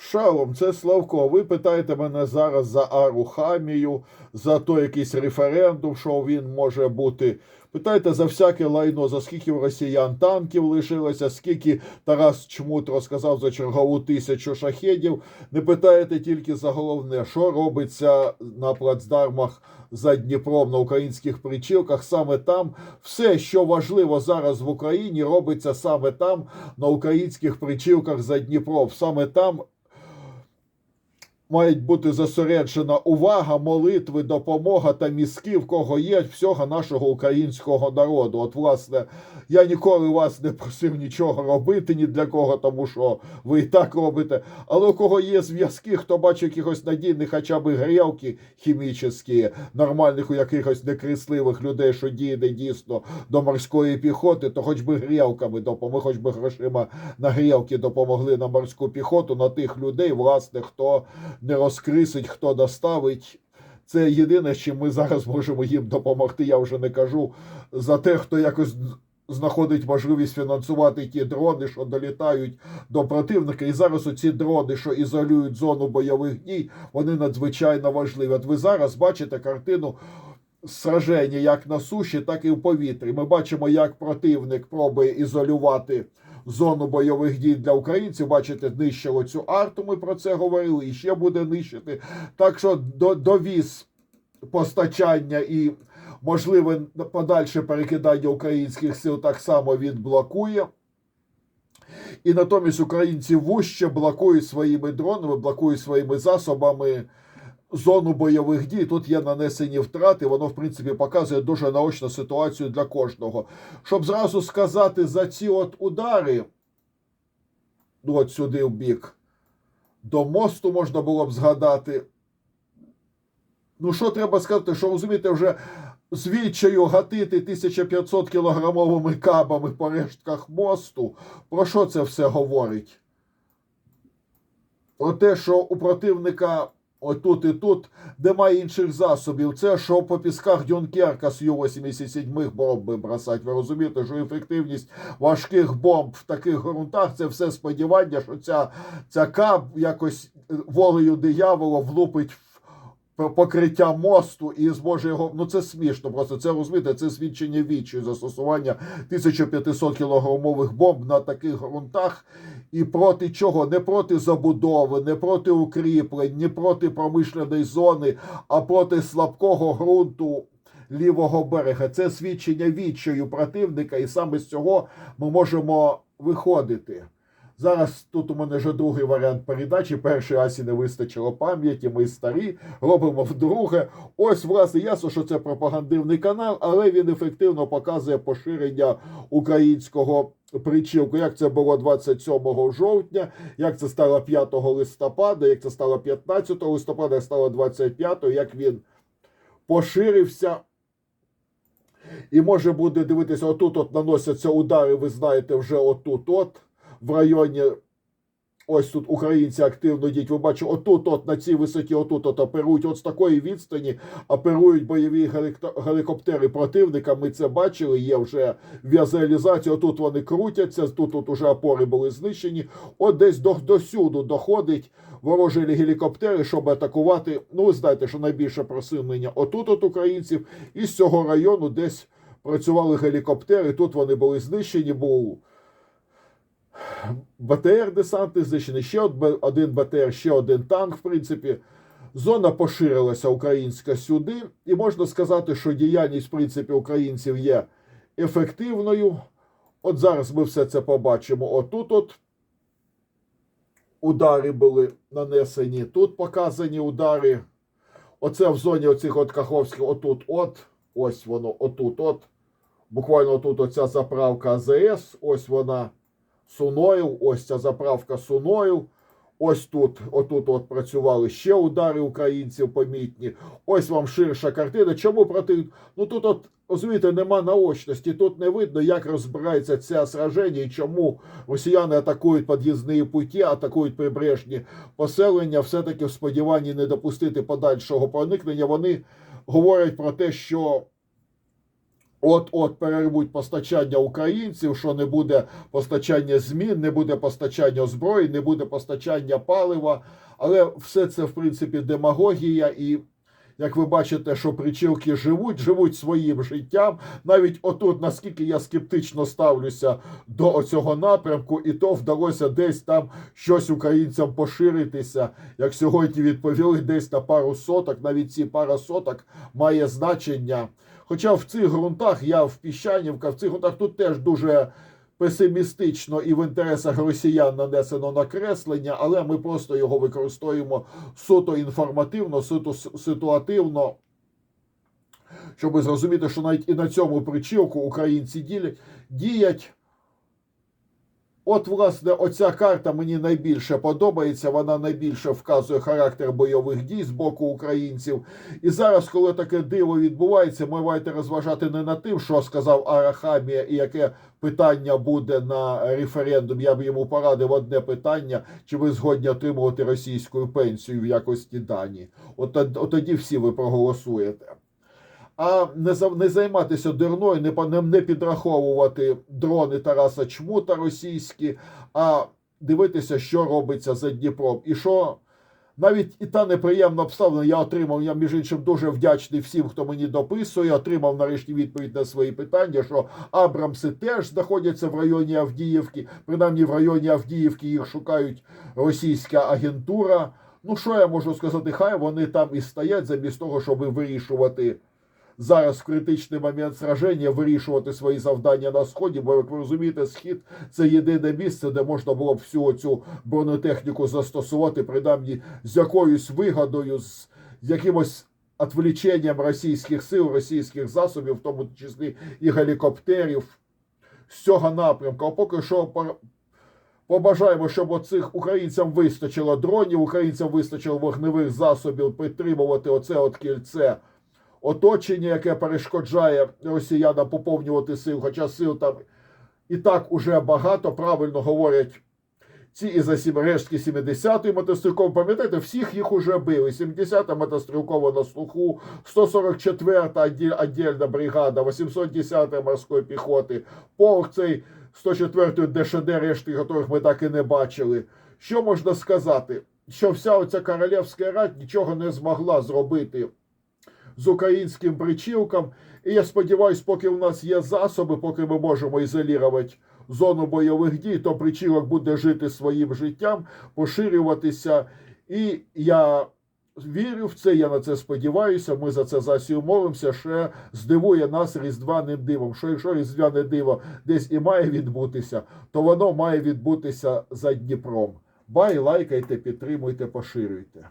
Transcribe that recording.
Шалом, це Славко. Ви питаєте мене зараз за Арухамію, за той якийсь референдум, що він може бути. Питайте за всяке лайно, за скільки в росіян танків лишилося, скільки Тарас Чмут розказав за чергову тисячу шахедів. Не питаєте тільки за головне, що робиться на плацдармах за Дніпром на українських причілках. Саме там все, що важливо зараз в Україні, робиться саме там, на українських причілках за Дніпром. Саме там мають бути зосереджена увага, молитви, допомога та мізки, в кого є всього нашого українського народу. От, власне, я ніколи вас не просив нічого робити ні для кого, тому що ви і так робите. Але у кого є зв'язки, хто бачить якихось надійних, хоча б грілки хімічні, нормальних у якихось некресливих людей, що дійде дійсно до морської піхоти, то хоч би грілками допомогли, хоч би грошима на грілки допомогли на морську піхоту, на тих людей, власне, хто не розкрисить, хто доставить. Це єдине, чим ми зараз можемо їм допомогти. Я вже не кажу за те, хто якось знаходить можливість фінансувати ті дрони, що долітають до противника. І зараз оці дрони, що ізолюють зону бойових дій, вони надзвичайно важливі. От ви зараз бачите картину. Сраження як на суші, так і в повітрі. Ми бачимо, як противник пробує ізолювати зону бойових дій для українців. Бачите, нищило цю арту. Ми про це говорили і ще буде нищити. Так що до, довіз постачання і можливе подальше перекидання українських сил так само він блокує. І натомість українці вуще блокують своїми дронами, блокують своїми засобами зону бойових дій. Тут є нанесені втрати. Воно, в принципі, показує дуже наочну ситуацію для кожного. Щоб зразу сказати за ці от удари, ну от сюди в бік, до мосту можна було б згадати. Ну, що треба сказати, що розумієте, вже з відчаю гатити 1500 кілограмовими кабами по рештках мосту. Про що це все говорить? Про те, що у противника отут і тут немає інших засобів. Це що по пісках Дюнкерка з Ю-87 бомби бросать. Ви розумієте, що ефективність важких бомб в таких ґрунтах це все сподівання, що ця, ця кап якось волею диявола влупить в покриття мосту і зможе його. Ну це смішно. Просто це розумієте, це свідчення вічі застосування 1500 кілограмових бомб на таких ґрунтах. І проти чого? Не проти забудови, не проти укріплень, не проти промишленої зони, а проти слабкого ґрунту лівого берега. Це свідчення відчаю противника, і саме з цього ми можемо виходити. Зараз тут у мене вже другий варіант передачі. Перший Асі не вистачило пам'яті, ми старі, робимо вдруге. Ось, власне, ясно, що це пропагандивний канал, але він ефективно показує поширення українського причілку. Як це було 27 жовтня, як це стало 5 листопада, як це стало 15 листопада, як стало 25, як він поширився. І може буде дивитися, отут от наносяться удари, ви знаєте, вже отут-от в районі. Ось тут українці активно діють. Ви бачите, отут, от на цій висоті, отут от оперують, от з такої відстані оперують бойові гелікоптери противника. Ми це бачили. Є вже візуалізація. Отут вони крутяться. Тут от уже опори були знищені. От десь до, до сюди доходить ворожі гелікоптери, щоб атакувати. Ну, ви знаєте, що найбільше просунення отут от українців, і з цього району десь працювали гелікоптери. Тут вони були знищені. Був БТР десантний ще один БТР, ще один танк, в принципі. Зона поширилася українська сюди, і можна сказати, що діяльність, в принципі, українців є ефективною. От зараз ми все це побачимо. Отут от удари були нанесені, тут показані удари. Оце в зоні оцих от Каховських, отут, от, ось воно, отут, от. Буквально отут оця заправка АЗС, ось вона. Суноїв, ось ця заправка Суноїв. Ось тут, отут от працювали ще удари українців помітні. Ось вам ширша картина. Чому проти. Ну тут, от, розумієте, нема наочності. Тут не видно, як розбирається це сраження і чому росіяни атакують під'їзні путі, атакують прибережні поселення. Все-таки в сподіванні не допустити подальшого проникнення. Вони говорять про те, що от-от перервуть постачання українців, що не буде постачання змін, не буде постачання зброї, не буде постачання палива. Але все це, в принципі, демагогія. І як ви бачите, що причілки живуть, живуть своїм життям. Навіть отут, наскільки я скептично ставлюся до цього напрямку, і то вдалося десь там щось українцям поширитися. Як сьогодні відповіли, десь на пару соток, навіть ці пара соток має значення. Хоча в цих ґрунтах я в Піщанівка, в цих ґрунтах тут теж дуже песимістично і в інтересах росіян нанесено накреслення, але ми просто його використовуємо суто інформативно, суто ситуативно. Щоб зрозуміти, що навіть і на цьому причілку українці діять. От, власне, оця карта мені найбільше подобається. Вона найбільше вказує характер бойових дій з боку українців. І зараз, коли таке диво відбувається, ми маєте розважати не над тим, що сказав Арахамія, і яке питання буде на референдум. Я б йому порадив одне питання: чи ви згодні отримувати російську пенсію в якості дані? От, от тоді всі ви проголосуєте. А не займатися дурною, не, не підраховувати дрони Тараса Чмута російські, а дивитися, що робиться за Дніпром. І що навіть і та неприємна обставина я отримав. Я між іншим дуже вдячний всім, хто мені дописує. Отримав нарешті відповідь на свої питання, що Абрамси теж знаходяться в районі Авдіївки. Принаймні в районі Авдіївки їх шукають російська агентура. Ну що я можу сказати? Хай вони там і стоять замість того, щоб вирішувати зараз в критичний момент сраження вирішувати свої завдання на сході. Бо як ви розумієте, схід це єдине місце, де можна було б всю цю бронетехніку застосувати, принаймні з якоюсь вигодою, з якимось отвлеченням російських сил, російських засобів, в тому числі і гелікоптерів з цього напрямку. А поки що побажаємо, щоб оцих українцям вистачило дронів, українцям вистачило вогневих засобів підтримувати оце от кільце оточення, яке перешкоджає росіянам поповнювати сил, хоча сил там і так уже багато, правильно говорять. Ці і за рештки 70-ї мотострілкової, пам'ятаєте, всіх їх уже били. 70-та мотострілкова на слуху, 144-та отділь- отдільна бригада, 810-та морської піхоти, полк цей 104-ї ДШД, решти яких ми так і не бачили. Що можна сказати? Що вся оця королівська рать нічого не змогла зробити з українським причілком. І я сподіваюся, поки в нас є засоби, поки ми можемо ізолювати зону бойових дій, то причілок буде жити своїм життям, поширюватися. І я вірю в це, я на це сподіваюся. Ми за це засію молимося. Ще здивує нас різдвяним дивом. Що якщо різдвяне диво десь і має відбутися, то воно має відбутися за Дніпром. Бай, лайкайте, підтримуйте, поширюйте.